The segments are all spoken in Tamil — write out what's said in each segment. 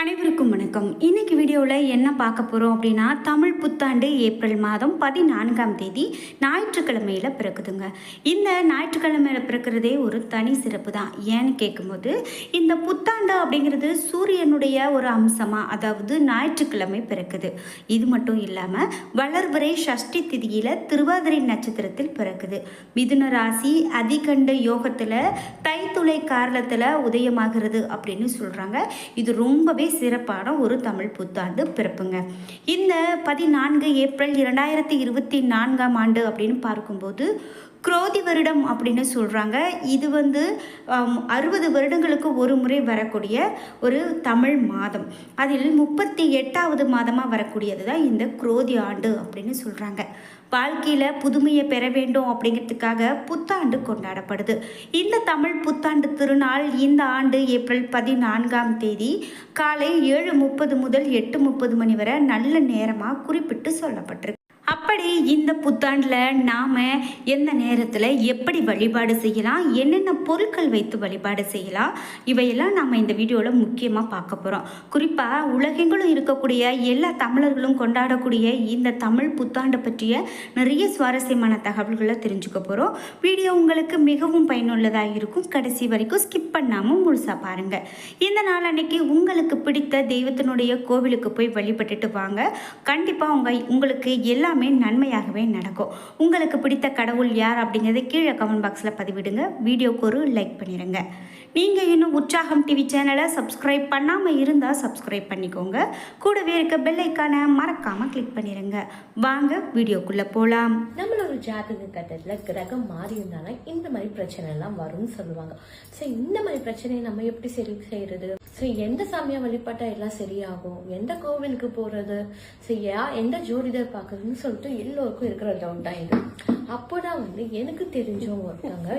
அனைவருக்கும் வணக்கம். இன்னைக்கு வீடியோவில் என்ன பார்க்க போகிறோம் அப்படின்னா தமிழ் புத்தாண்டு ஏப்ரல் மாதம் பதினான்காம் தேதி ஞாயிற்றுக்கிழமையில் பிறக்குதுங்க. இந்த ஞாயிற்றுக்கிழமையில் பிறக்கிறதே ஒரு தனி சிறப்பு தான். ஏன்னு கேட்கும்போது இந்த புத்தாண்டு அப்படிங்கிறது சூரியனுடைய ஒரு அம்சமாக அதாவது ஞாயிற்றுக்கிழமை பிறக்குது. இது மட்டும் இல்லாமல் வளர்வரை சஷ்டி திதியில் திருவாதிரை நட்சத்திரத்தில் பிறக்குது. மிதுன ராசி அதிகண்ட யோகத்தில் தைத்துளை காரணத்தில் உதயமாகிறது அப்படின்னு சொல்கிறாங்க இது ரொம்பவே சிறப்பான ஒரு தமிழ் புத்தாண்டு பிறப்புங்க. இந்த பதினான்கு ஏப்ரல் இரண்டாயிரத்தி இருபத்தி நான்காம் ஆண்டு அப்படின்னு பார்க்கும்போது குரோதி வருடம் அப்படின்னு சொல்கிறாங்க இது வந்து அறுபது வருடங்களுக்கு ஒரு முறை வரக்கூடிய ஒரு தமிழ் மாதம். அதில் முப்பத்தி எட்டாவது மாதமாக வரக்கூடியது தான் இந்த குரோதி ஆண்டு அப்படின்னு சொல்கிறாங்க வாழ்க்கையில் புதுமையை பெற வேண்டும் அப்படிங்கிறதுக்காக புத்தாண்டு கொண்டாடப்படுது. இந்த தமிழ் புத்தாண்டு திருநாள் இந்த ஆண்டு ஏப்ரல் பதினான்காம் தேதி காலை ஏழு முப்பது முதல் எட்டு முப்பது மணி வரை நல்ல நேரமாக குறிப்பிட்டு சொல்லப்பட்டிருக்கு. அப்படி இந்த புத்தாண்டில் நாம் எந்த நேரத்தில் எப்படி வழிபாடு செய்யலாம்? என்னென்ன பொருட்கள் வைத்து வழிபாடு செய்யலாம்? இவையெல்லாம் நம்ம இந்த வீடியோவில் முக்கியமாக பார்க்க போகிறோம் குறிப்பாக உலகெங்கிலும் இருக்கக்கூடிய எல்லா தமிழர்களும் கொண்டாடக்கூடிய இந்த தமிழ் புத்தாண்டை பற்றிய நிறைய சுவாரஸ்யமான தகவல்களை தெரிஞ்சுக்க போகிறோம் வீடியோ உங்களுக்கு மிகவும் பயனுள்ளதாக இருக்கும். கடைசி வரைக்கும் ஸ்கிப் பண்ணாமல் முழுசாக பாருங்கள் இந்த நாள் அன்னைக்கு உங்களுக்கு பிடித்த தெய்வத்தினுடைய கோவிலுக்கு போய் வழிபட்டுட்டு வாங்க. கண்டிப்பாக உங்கள் உங்களுக்கு எல்லாமே நன்மையாகவே நடக்கும். உங்களுக்கு பிடித்த கடவுள் யார் அப்படிங்கிறத கீழே கமெண்ட் பாக்ஸில் பதிவிடுங்க. வீடியோக்கு ஒரு லைக் பண்ணிடுங்க நீங்கள் இன்னும் உற்சாகம் டிவி சேனலை சப்ஸ்கிரைப் பண்ணாமல் இருந்தால் சப்ஸ்கிரைப் பண்ணிக்கோங்க. கூடவே இருக்க பெல்லைக்கான மறக்காமல் கிளிக் பண்ணிடுங்க வாங்க வீடியோக்குள்ளே போகலாம் நம்மளோட ஜாதக கட்டத்தில் கிரகம் மாறி இருந்தாலும் இந்த மாதிரி பிரச்சனைலாம் வரும்னு சொல்லுவாங்க. ஸோ இந்த மாதிரி பிரச்சனையை நம்ம எப்படி சரி செய்கிறது சோ எந்த சாமியா வழிபட்டா எல்லாம் சரியாகும்? எந்த கோவிலுக்கு போறது? சோ யா எந்த ஜோதிடர் பார்க்கறதுன்னு சொல்லிட்டு எல்லோருக்கும் இருக்கிற டவுட் தான் இது. அப்போதான் வந்து எனக்கு தெரிஞ்சவங்க ஒருத்தவங்க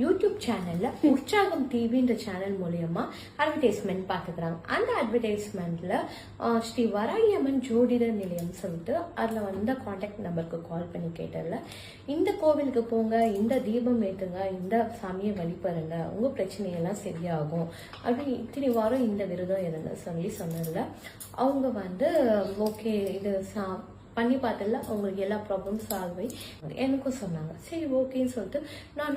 யூடியூப் சேனலில் உற்சாகம் டிவின்ற சேனல் மூலயமா அட்வர்டைஸ்மெண்ட் பார்த்துக்கிறாங்க. அந்த அட்வர்டைஸ்மெண்ட்டில் ஸ்ரீ வராயம்மன் ஜோதிடர் நிலையம் சொல்லிட்டு அதில் வந்த காண்டாக்ட் நம்பருக்கு கால் பண்ணி கேட்டதில் இந்த கோவிலுக்கு போங்க இந்த தீபம் ஏற்றுங்க இந்த சாமியை வழிபடுங்க உங்கள் பிரச்சனையெல்லாம் சரியாகும் அப்படி இத்தனை வாரம் இந்த விரதம் இருங்க சொல்லி சொன்னதில் அவங்க வந்து ஓகே இது சா பண்ணி பார்த்ததுல அவங்களுக்கு எல்லா ப்ராப்ளம் சால்வ் ஆகி எனக்கும் சொன்னாங்க. சரி ஓகேன்னு சொல்லிட்டு நான்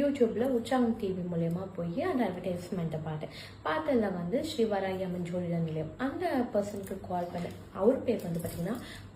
யூடியூப்பில் உற்சாகம் டிவி மூலயமா போய் அந்த அட்வர்டைஸ்மெண்ட்டை பார்த்தேன் பார்த்ததில் வந்து ஸ்ரீவராயம்மன் ஜோதிட நிலையம். அந்த பர்சனுக்கு கால் பண்ணேன் அவர் பேர் வந்து பார்த்தீங்கன்னா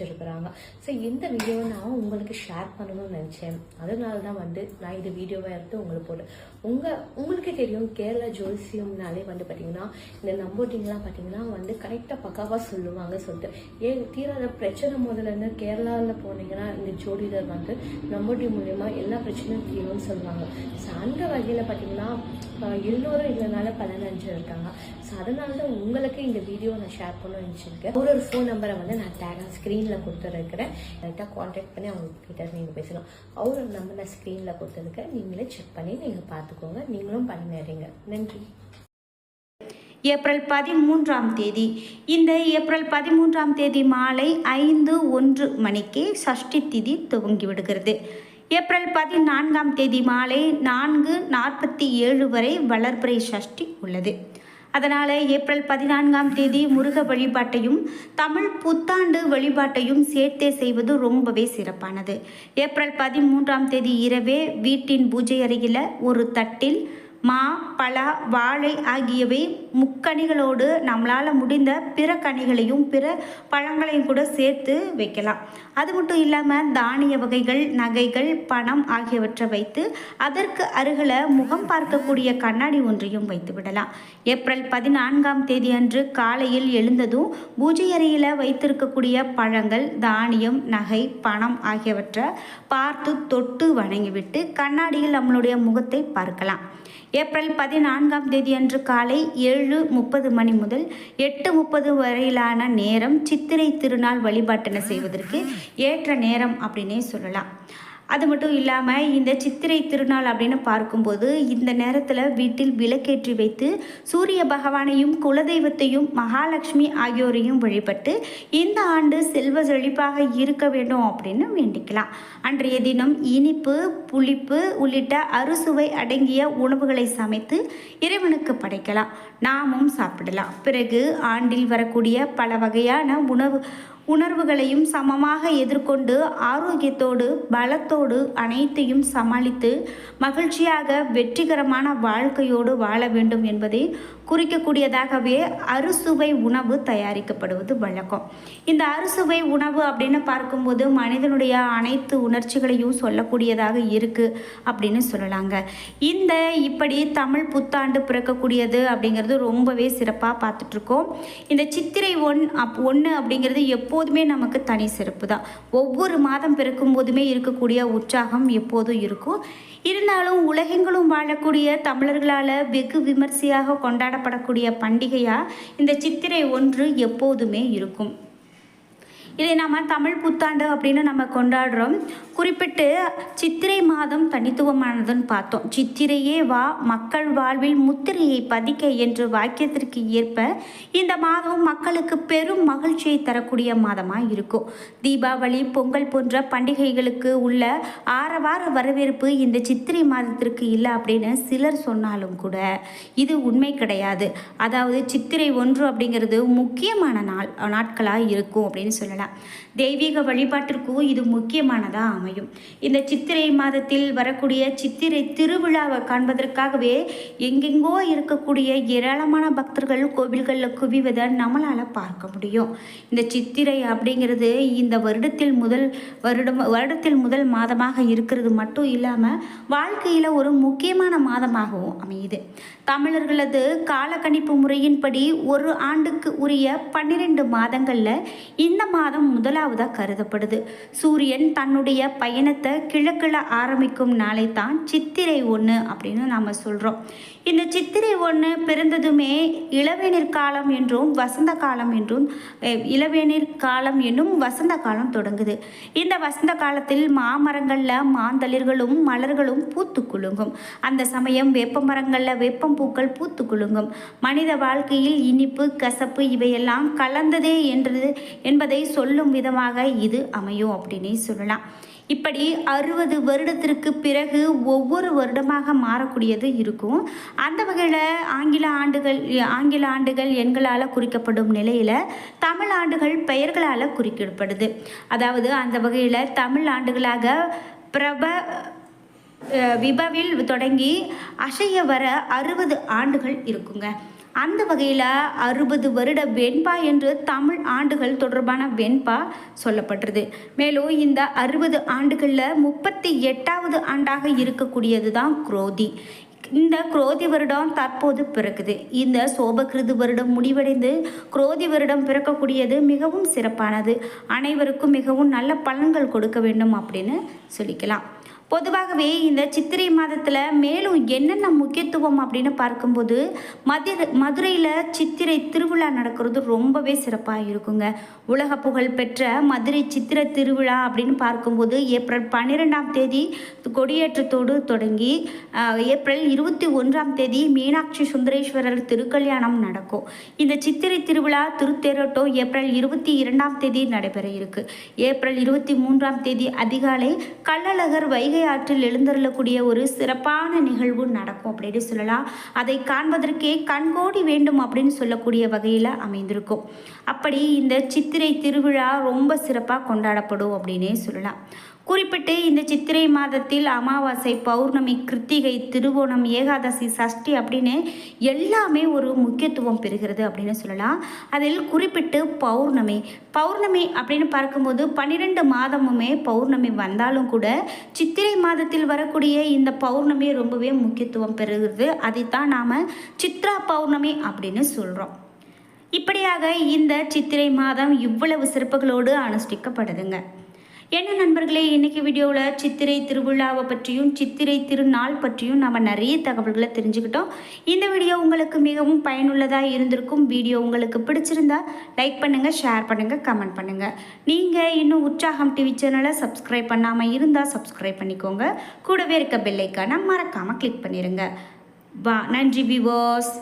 அடைஞ்சிருக்கிறாங்க ஸோ இந்த வீடியோவை நான் உங்களுக்கு ஷேர் பண்ணணும்னு நினச்சேன். அதனால தான் வந்து நான் இந்த வீடியோவை எடுத்து உங்களுக்கு போட்டேன் உங்கள் உங்களுக்கே தெரியும் கேரளா ஜோசியம்னாலே வந்து பார்த்தீங்கன்னா இந்த நம்போட்டிங்லாம் பார்த்தீங்கன்னா வந்து கரெக்டாக பக்காவாக சொல்லுவாங்க சொல்லிட்டு. ஏன் தீராத பிரச்சனை முதல்லருந்து கேரளாவில் போனீங்கன்னா இந்த ஜோதிடர் வந்து நம்போட்டி மூலயமா எல்லா பிரச்சனையும் தீரும்னு சொல்லுவாங்க. ஸோ அந்த வகையில் பார்த்தீங்கன்னா எல்லோரும் இதனால பலன் இருக்காங்க ஸோ அதனால தான் உங்களுக்கு இந்த வீடியோ நான் ஷேர் பண்ண நினச்சிருக்கேன். ஒரு ஒரு ஃபோன் நம்பரை வந்து நான் டேக் ஸ்க்ரீனில் கொடுத்துருக்கிறேன். கரெக்டாக காண்டாக்ட் பண்ணி அவங்க கிட்ட நீங்கள் பேசலாம் அவர் நம்பர் நான் ஸ்க்ரீனில் கொடுத்துருக்கேன். நீங்களே செக் பண்ணி நீங்கள் பார்த்து பார்த்துக்கோங்க. நீங்களும் பண்ணிடுறீங்க நன்றி. ஏப்ரல் பதிமூன்றாம் தேதி. இந்த ஏப்ரல் பதிமூன்றாம் தேதி மாலை ஐந்து ஒன்று மணிக்கு சஷ்டி திதி துவங்கி விடுகிறது. ஏப்ரல் பதினான்காம் தேதி மாலை நான்கு நாற்பத்தி ஏழு வரை வளர்பிறை சஷ்டி உள்ளது. அதனால் ஏப்ரல் பதினான்காம் தேதி முருக வழிபாட்டையும் தமிழ் புத்தாண்டு வழிபாட்டையும் சேர்த்தே செய்வது ரொம்பவே சிறப்பானது. ஏப்ரல் பதிமூன்றாம் தேதி இரவே வீட்டின் பூஜை அறையில் ஒரு தட்டில் மா பலா வாழை ஆகியவை முக்கனிகளோடு நம்மளால் முடிந்த பிற கனிகளையும் பிற பழங்களையும் கூட சேர்த்து வைக்கலாம். அது மட்டும் இல்லாமல் தானிய வகைகள் நகைகள் பணம் ஆகியவற்றை வைத்து அதற்கு அருகில் முகம் பார்க்கக்கூடிய கண்ணாடி ஒன்றையும் வைத்து விடலாம். ஏப்ரல் பதினான்காம் தேதி அன்று காலையில் எழுந்ததும் பூஜை அறையில் வைத்திருக்கக்கூடிய பழங்கள் தானியம் நகை பணம் ஆகியவற்றை பார்த்து தொட்டு வணங்கிவிட்டு கண்ணாடியில் நம்மளுடைய முகத்தை பார்க்கலாம். ஏப்ரல் பதினான்காம் தேதியன்று காலை ஏழு முப்பது மணி முதல் எட்டு முப்பது வரையிலான நேரம் சித்திரை திருநாள் வழிபாட்டினை செய்வதற்கு ஏற்ற நேரம் அப்படின்னே சொல்லலாம். அது மட்டும் இல்லாமல் இந்த சித்திரை திருநாள் அப்படின்னு பார்க்கும்போது இந்த நேரத்தில் வீட்டில் விளக்கேற்றி வைத்து சூரிய பகவானையும் குலதெய்வத்தையும் மகாலட்சுமி ஆகியோரையும் வழிபட்டு இந்த ஆண்டு செல்வ செழிப்பாக இருக்க வேண்டும் அப்படின்னு வேண்டிக்கலாம். அன்றைய தினம் இனிப்பு புளிப்பு உள்ளிட்ட அறுசுவை அடங்கிய உணவுகளை சமைத்து இறைவனுக்கு படைக்கலாம். நாமும் சாப்பிடலாம். பிறகு ஆண்டில் வரக்கூடிய பல வகையான உணவு உணர்வுகளையும் சமமாக எதிர்கொண்டு ஆரோக்கியத்தோடு பலத்தோடு அனைத்தையும் சமாளித்து மகிழ்ச்சியாக வெற்றிகரமான வாழ்க்கையோடு வாழ வேண்டும் என்பதே குறிக்கக்கூடியதாகவே அறுசுவை உணவு தயாரிக்கப்படுவது வழக்கம். இந்த அறுசுவை உணவு அப்படின்னு பார்க்கும்போது மனிதனுடைய அனைத்து உணர்ச்சிகளையும் சொல்லக்கூடியதாக இருக்குது அப்படின்னு சொல்லலாங்க. இந்த இப்படி தமிழ் புத்தாண்டு பிறக்கக்கூடியது அப்படிங்கிறது ரொம்பவே சிறப்பாக பார்த்துட்ருக்கோம். இந்த சித்திரை ஒன் அப் ஒன்று அப்படிங்கிறது எப்போதுமே நமக்கு தனி சிறப்பு தான். ஒவ்வொரு மாதம் பிறக்கும் போதுமே இருக்கக்கூடிய உற்சாகம் எப்போதும் இருக்கும். இருந்தாலும் உலகெங்கிலும் வாழக்கூடிய தமிழர்களால் வெகு விமர்சையாக கொண்டாட கொண்டாடப்படக்கூடிய பண்டிகையாக இந்த சித்திரை ஒன்று எப்போதுமே இருக்கும். இதை நாம் தமிழ் புத்தாண்டு அப்படின்னு நம்ம கொண்டாடுறோம். குறிப்பிட்டு சித்திரை மாதம் தனித்துவமானதுன்னு பார்த்தோம். சித்திரையே வா மக்கள் வாழ்வில் முத்திரையை பதிக்க என்ற வாக்கியத்திற்கு ஏற்ப இந்த மாதம் மக்களுக்கு பெரும் மகிழ்ச்சியை தரக்கூடிய மாதமாக இருக்கும். தீபாவளி பொங்கல் போன்ற பண்டிகைகளுக்கு உள்ள ஆரவார வரவேற்பு இந்த சித்திரை மாதத்திற்கு இல்லை அப்படின்னு சிலர் சொன்னாலும் கூட இது உண்மை கிடையாது. அதாவது சித்திரை ஒன்று அப்படிங்கிறது முக்கியமான நாள் நாட்களாக இருக்கும் அப்படின்னு சொல்லலாம். தெய்வீக வழிபாட்டிற்கும் இது முக்கியமானதாக அமையும். இந்த சித்திரை மாதத்தில் வரக்கூடிய சித்திரை திருவிழாவை காண்பதற்காகவே எங்கெங்கோ இருக்கக்கூடிய ஏராளமான பக்தர்கள் கோவில்களில் குவிவதை நம்மளால் பார்க்க முடியும். இந்த சித்திரை அப்படிங்கிறது இந்த வருடத்தில் முதல் வருடம் வருடத்தில் முதல் மாதமாக இருக்கிறது மட்டும் இல்லாமல் வாழ்க்கையில் ஒரு முக்கியமான மாதமாகவும் அமையுது. தமிழர்களது காலக்கணிப்பு முறையின்படி ஒரு ஆண்டுக்கு உரிய பன்னிரெண்டு மாதங்களில் இந்த மாதம் முதலாவதாக கருதப்படுது. சூரியன் தன்னுடைய பயணத்தை கிழக்கில் ஆரம்பிக்கும் நாளை தான் சித்திரை ஒன்று அப்படின்னு நாம் சொல்கிறோம் இந்த சித்திரை ஒன்று பிறந்ததுமே இளவேநீர் காலம் என்றும் வசந்த காலம் என்றும் இளவேநீர் காலம் என்னும் வசந்த காலம் தொடங்குது. இந்த வசந்த காலத்தில் மாமரங்களில் மாந்தளிர்களும் மலர்களும் பூத்து குலுங்கும். அந்த சமயம் வேப்ப மரங்களில் வெப்பம் பூக்கள் பூத்து குலுங்கும். மனித வாழ்க்கையில் இனிப்பு கசப்பு இவையெல்லாம் கலந்ததே என்றது என்பதை சொல்லும் விதமாக இது அமையும் அப்படின்னே சொல்லலாம். இப்படி அறுபது வருடத்திற்கு பிறகு ஒவ்வொரு வருடமாக மாறக்கூடியது இருக்கும். அந்த வகையில் ஆங்கில ஆண்டுகள் ஆங்கில ஆண்டுகள் எண்களால் குறிக்கப்படும் நிலையில் தமிழ் ஆண்டுகள் பெயர்களால் குறிக்கப்படுது. அதாவது அந்த வகையில் தமிழ் ஆண்டுகளாக பிரப விபவில் தொடங்கி அசைய வர அறுபது ஆண்டுகள் இருக்குங்க. அந்த வகையில் அறுபது வருட வெண்பா என்று தமிழ் ஆண்டுகள் தொடர்பான வெண்பா சொல்லப்பட்டது. மேலும் இந்த அறுபது ஆண்டுகளில் முப்பத்தி எட்டாவது ஆண்டாக இருக்கக்கூடியது தான் குரோதி. இந்த குரோதி வருடம் தற்போது பிறக்குது. இந்த சோபகிருது வருடம் முடிவடைந்து குரோதி வருடம் பிறக்கக்கூடியது மிகவும் சிறப்பானது. அனைவருக்கும் மிகவும் நல்ல பலன்கள் கொடுக்க வேண்டும் அப்படின்னு சொல்லிக்கலாம். பொதுவாகவே இந்த சித்திரை மாதத்தில் மேலும் என்னென்ன முக்கியத்துவம் அப்படின்னு பார்க்கும்போது மதுரை மதுரையில் சித்திரை திருவிழா நடக்கிறது ரொம்பவே சிறப்பாக இருக்குங்க. உலக புகழ் பெற்ற மதுரை சித்திரை திருவிழா அப்படின்னு பார்க்கும்போது ஏப்ரல் பன்னிரெண்டாம் தேதி கொடியேற்றத்தோடு தொடங்கி ஏப்ரல் இருபத்தி ஒன்றாம் தேதி மீனாட்சி சுந்தரேஸ்வரர் திருக்கல்யாணம் நடக்கும். இந்த சித்திரை திருவிழா திருத்தேரோட்டம் ஏப்ரல் இருபத்தி இரண்டாம் தேதி நடைபெற இருக்கு. ஏப்ரல் இருபத்தி மூன்றாம் தேதி அதிகாலை கள்ளழகர் வைகை ஆற்றில் எழுந்தருளக்கூடிய ஒரு சிறப்பான நிகழ்வு நடக்கும் அப்படின்னு சொல்லலாம். அதை காண்பதற்கே கண்கோடி வேண்டும் அப்படின்னு சொல்லக்கூடிய வகையில் அமைந்திருக்கும். அப்படி இந்த சித்திரை திருவிழா ரொம்ப சிறப்பாக கொண்டாடப்படும் அப்படின்னே சொல்லலாம். குறிப்பிட்டு இந்த சித்திரை மாதத்தில் அமாவாசை பௌர்ணமி கிருத்திகை திருவோணம் ஏகாதசி சஷ்டி அப்படின்னு எல்லாமே ஒரு முக்கியத்துவம் பெறுகிறது அப்படின்னு சொல்லலாம். அதில் குறிப்பிட்டு பௌர்ணமி. பௌர்ணமி அப்படின்னு பார்க்கும்போது பன்னிரெண்டு மாதமுமே பௌர்ணமி வந்தாலும் கூட சித்திரை மாதத்தில் வரக்கூடிய இந்த பௌர்ணமி ரொம்பவே முக்கியத்துவம் பெறுகிறது. அதைத்தான் நாம் சித்ரா பௌர்ணமி அப்படின்னு சொல்கிறோம் இப்படியாக இந்த சித்திரை மாதம் இவ்வளவு சிறப்புகளோடு அனுஷ்டிக்கப்படுதுங்க. என்ன நண்பர்களே இன்றைக்கி வீடியோவில் சித்திரை திருவிழாவை பற்றியும் சித்திரை திருநாள் பற்றியும் நம்ம நிறைய தகவல்களை தெரிஞ்சுக்கிட்டோம். இந்த வீடியோ உங்களுக்கு மிகவும் பயனுள்ளதாக இருந்திருக்கும். வீடியோ உங்களுக்கு பிடிச்சிருந்தா லைக் பண்ணுங்கள் ஷேர் பண்ணுங்கள் கமெண்ட் பண்ணுங்கள் நீங்கள் இன்னும் உற்சாகம் டிவி சேனலை சப்ஸ்கிரைப் பண்ணாமல் இருந்தால் சப்ஸ்கிரைப் பண்ணிக்கோங்க. கூடவே இருக்க பெல்லைக்கான மறக்காமல் கிளிக் பண்ணிடுங்க வா நன்றி விவோஸ்